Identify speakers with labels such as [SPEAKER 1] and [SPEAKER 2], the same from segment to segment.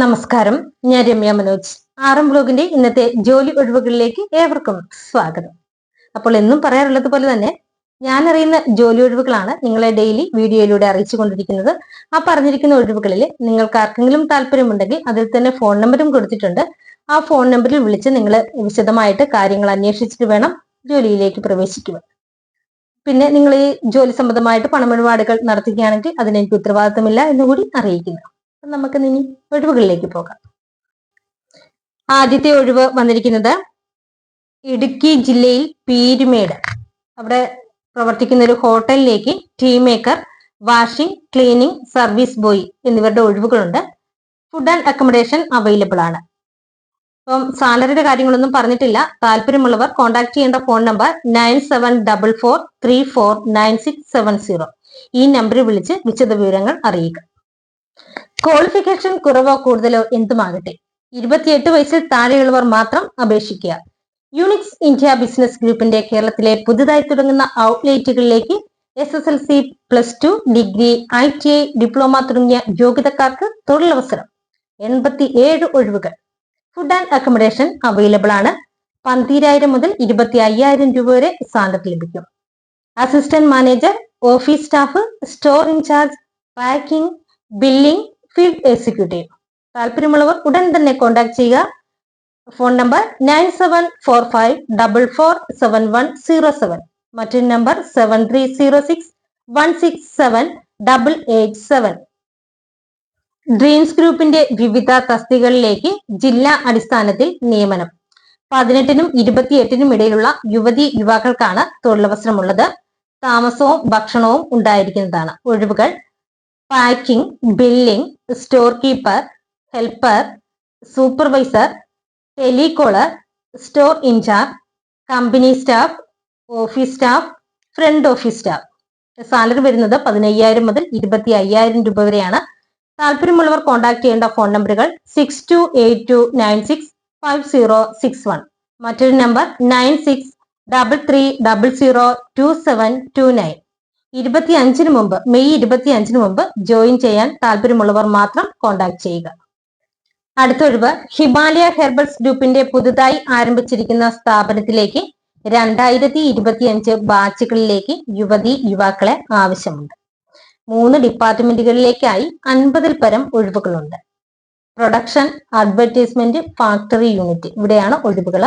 [SPEAKER 1] നമസ്കാരം. ഞാൻ രമ്യ മനോജ്. ആറം ബ്ലോഗിന്റെ ഇന്നത്തെ ജോലി ഒഴിവുകളിലേക്ക് ഏവർക്കും സ്വാഗതം. അപ്പോൾ എന്നും പറയാറുള്ളത് പോലെ തന്നെ ഞാൻ അറിയുന്ന ജോലി ഒഴിവുകളാണ് നിങ്ങളെ ഡെയിലി വീഡിയോയിലൂടെ അറിയിച്ചു കൊണ്ടിരിക്കുന്നത് ആ പറഞ്ഞിരിക്കുന്ന ഒഴിവുകളിൽ നിങ്ങൾക്ക് ആർക്കെങ്കിലും താല്പര്യമുണ്ടെങ്കിൽ അതിൽ തന്നെ ഫോൺ നമ്പറും കൊടുത്തിട്ടുണ്ട്. ആ ഫോൺ നമ്പറിൽ വിളിച്ച് നിങ്ങൾ വിശദമായിട്ട് കാര്യങ്ങൾ അന്വേഷിച്ചിട്ട് വേണം ജോലിയിലേക്ക് പ്രവേശിക്കുക പിന്നെ നിങ്ങൾ ഈ ജോലി സംബന്ധമായിട്ട് പണമിടപാടുകൾ നടത്തുകയാണെങ്കിൽ അതിന് എനിക്ക് ഉത്തരവാദിത്തമില്ല എന്നുകൂടി അറിയിക്കുന്നു. നമുക്ക് ഇനി ഒഴിവുകളിലേക്ക് പോകാം. ആദ്യത്തെ ഒഴിവ് വന്നിരിക്കുന്നത് ഇടുക്കി ജില്ലയിൽ പീരുമേട്. അവിടെ പ്രവർത്തിക്കുന്ന ഒരു ഹോട്ടലിലേക്ക് tea maker washing cleaning service boy എന്നിവരുടെ ഒഴിവുകളുണ്ട്. ഫുഡ് ആൻഡ് അക്കോമഡേഷൻ അവൈലബിൾ ആണ്. അപ്പം സാലറിയുടെ കാര്യങ്ങളൊന്നും പറഞ്ഞിട്ടില്ല. താല്പര്യമുള്ളവർ കോൺടാക്ട് ചെയ്യേണ്ട phone number nine seven double four three four nine six seven zero. ഈ നമ്പറിൽ വിളിച്ച് വിശദ വിവരങ്ങൾ അറിയിക്കുക ക്വാളിഫിക്കേഷൻ കുറവോ കൂടുതലോ എന്തുമാകട്ടെ. ഇരുപത്തിയെട്ട് വയസ്സിൽ താഴെയുള്ളവർ മാത്രം അപേക്ഷിക്കുക. യൂണിക്സ് ഇന്ത്യ ബിസിനസ് ഗ്രൂപ്പിന്റെ കേരളത്തിലെ പുതുതായി തുടങ്ങുന്ന ഔട്ട്ലെറ്റുകളിലേക്ക് S S L C plus two degree I T I diploma തുടങ്ങിയ യോഗ്യതക്കാർക്ക് തൊഴിലവസരം. എൺപത്തി ഏഴ് ഒഴിവുകൾ. ഫുഡ് ആൻഡ് അക്കോമഡേഷൻ അവൈലബിൾ ആണ്. പന്തിരായിരം മുതൽ ഇരുപത്തി അയ്യായിരം രൂപ വരെ സാലറി ലഭിക്കും. Assistant manager office staff store in charge packing billing field executive താല്പര്യമുള്ളവർ ഉടൻ തന്നെ കോൺടാക്ട് ചെയ്യുക. Phone number nine seven four five double four seven one zero seven മറ്റൊരു number seven three zero six one six seven double eight seven dreams ഗ്രൂപ്പിന്റെ വിവിധ തസ്തികളിലേക്ക് ജില്ലാ അടിസ്ഥാനത്തിൽ നിയമനം. പതിനെട്ടിനും ഇരുപത്തിയെട്ടിനും ഇടയിലുള്ള യുവതി യുവാക്കൾക്കാണ് തൊഴിലവസരമുള്ളത്. താമസവും ഭക്ഷണവും ഉണ്ടായിരിക്കുന്നതാണ്. ഒഴിവുകൾ packing billing storekeeper helper supervisor telecaller store in charge company staff office staff front office staff salary വരുന്നത് പതിനയ്യായിരം മുതൽ ഇരുപത്തി അയ്യായിരം രൂപ വരെയാണ്. താല്പര്യമുള്ളവർ കോൺടാക്ട് ചെയ്യേണ്ട ഫോൺ നമ്പറുകൾ six two eight two nine six five zero six one മറ്റൊരു number nine six double three double zero two seven two nine ഇരുപത്തി അഞ്ചിന് മുമ്പ് മെയ് ഇരുപത്തി അഞ്ചിന് മുമ്പ് ജോയിൻ ചെയ്യാൻ താല്പര്യമുള്ളവർ മാത്രം കോൺടാക്ട് ചെയ്യുക. അടുത്തൊഴിവ് ഹിമാലയ ഹെർബൽസ് ഗ്രൂപ്പിന്റെ പുതുതായി ആരംഭിച്ചിരിക്കുന്ന സ്ഥാപനത്തിലേക്ക് രണ്ടായിരത്തി ഇരുപത്തിയഞ്ച് ബാച്ചുകളിലേക്ക് യുവതി യുവാക്കളെ ആവശ്യമുണ്ട്. മൂന്ന് ഡിപ്പാർട്ട്മെന്റുകളിലേക്കായി അൻപതിൽ പരം ഒഴിവുകളുണ്ട്. പ്രൊഡക്ഷൻ അഡ്വർടൈസ്മെന്റ് ഫാക്ടറി യൂണിറ്റ് ഇവിടെയാണ് ഒഴിവുകൾ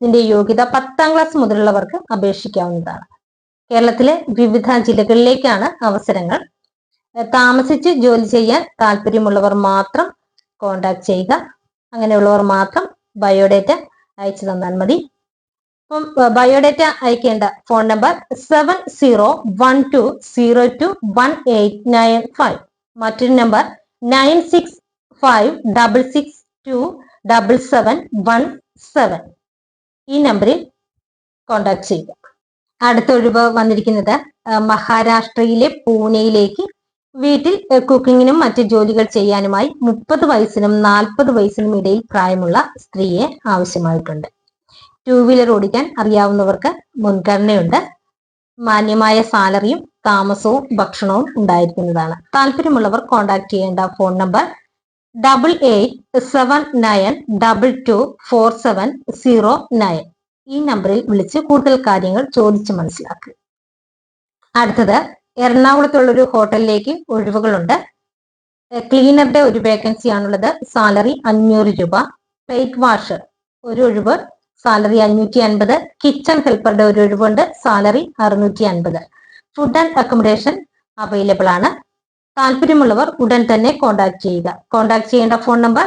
[SPEAKER 1] ഇതിന്റെ യോഗ്യത പത്താം ക്ലാസ് മുതലുള്ളവർക്ക് അപേക്ഷിക്കാവുന്നതാണ്. കേരളത്തിലെ വിവിധ ജില്ലകളിലേക്കാണ് അവസരങ്ങൾ. താമസിച്ച് ജോലി ചെയ്യാൻ താല്പര്യമുള്ളവർ മാത്രം കോണ്ടാക്ട് ചെയ്യുക. അങ്ങനെയുള്ളവർ മാത്രം ബയോഡേറ്റ അയച്ചു തന്നാൽ മതി. അപ്പം ബയോഡേറ്റ അയക്കേണ്ട phone number seven zero one two zero two one eight nine five. മറ്റൊരു number nine six five double six two double seven one seven. ഈ നമ്പറിൽ കോണ്ടാക്ട് ചെയ്യുക. അടുത്ത ഒഴിവ് വന്നിരിക്കുന്നത് മഹാരാഷ്ട്രയിലെ പൂനെയിലേക്ക് വീട്ടിൽ കുക്കിങ്ങിനും മറ്റ് ജോലികൾ ചെയ്യാനുമായി മുപ്പത് വയസ്സിനും നാൽപ്പത് വയസ്സിനും ഇടയിൽ പ്രായമുള്ള സ്ത്രീയെ ആവശ്യമായിട്ടുണ്ട്. ടൂ വീലർ ഓടിക്കാൻ അറിയാവുന്നവർക്ക് മുൻഗണനയുണ്ട്. മാന്യമായ സാലറിയും താമസവും ഭക്ഷണവും ഉണ്ടായിരിക്കുന്നതാണ്. താല്പര്യമുള്ളവർ കോൺടാക്ട് ചെയ്യേണ്ട phone number double eight seven nine double two four seven zero nine ഈ നമ്പറിൽ വിളിച്ച് കൂടുതൽ കാര്യങ്ങൾ ചോദിച്ച് മനസ്സിലാക്കുക അടുത്തത് എറണാകുളത്തുള്ള ഒരു ഹോട്ടലിലേക്ക് ഒഴിവുകളുണ്ട്. ക്ലീനറുടെ ഒരു വേക്കൻസി ആണുള്ളത്. സാലറി അഞ്ഞൂറ് രൂപ. പ്ലേറ്റ് വാഷർ ഒരു ഒഴിവ്. സാലറി അഞ്ഞൂറ്റി അൻപത് കിച്ചൺ ഹെൽപ്പറുടെ ഒരു ഒഴിവുണ്ട്. സാലറി അറുന്നൂറ്റി അൻപത് ഫുഡ് ആൻഡ് അക്കോമഡേഷൻ അവൈലബിൾ ആണ്. താല്പര്യമുള്ളവർ ഉടൻ തന്നെ കോൺടാക്ട് ചെയ്യുക. കോൺടാക്ട് ചെയ്യേണ്ട phone number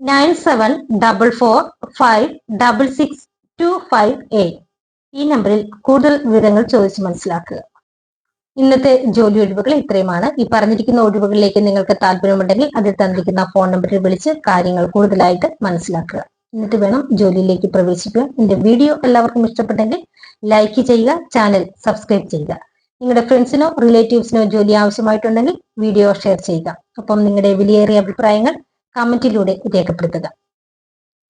[SPEAKER 1] nine seven double four five double six two five eight ഈ നമ്പറിൽ കൂടുതൽ വിവരങ്ങൾ ചോദിച്ച് മനസ്സിലാക്കുക. ഇന്നത്തെ ജോലി ഒഴിവുകൾ ഇത്രയുമാണ്. ഈ പറഞ്ഞിരിക്കുന്ന ഒഴിവുകളിലേക്ക് നിങ്ങൾക്ക് താല്പര്യമുണ്ടെങ്കിൽ അതിൽ തന്നിരിക്കുന്ന ഫോൺ നമ്പറിൽ വിളിച്ച് കാര്യങ്ങൾ കൂടുതലായിട്ട് മനസ്സിലാക്കുക. എന്നിട്ട് വേണം ജോലിയിലേക്ക് പ്രവേശിക്കുക എന്റെ വീഡിയോ എല്ലാവർക്കും ഇഷ്ടപ്പെട്ടെങ്കിൽ ലൈക്ക് ചെയ്യുക ചാനൽ സബ്സ്ക്രൈബ് ചെയ്യുക. നിങ്ങളുടെ ഫ്രണ്ട്സിനോ റിലേറ്റീവ്സിനോ ജോലി ആവശ്യമായിട്ടുണ്ടെങ്കിൽ വീഡിയോ ഷെയർ ചെയ്യുക. ഒപ്പം നിങ്ങളുടെ വിലയേറിയ അഭിപ്രായങ്ങൾ കമന്റിലൂടെ രേഖപ്പെടുത്തുക.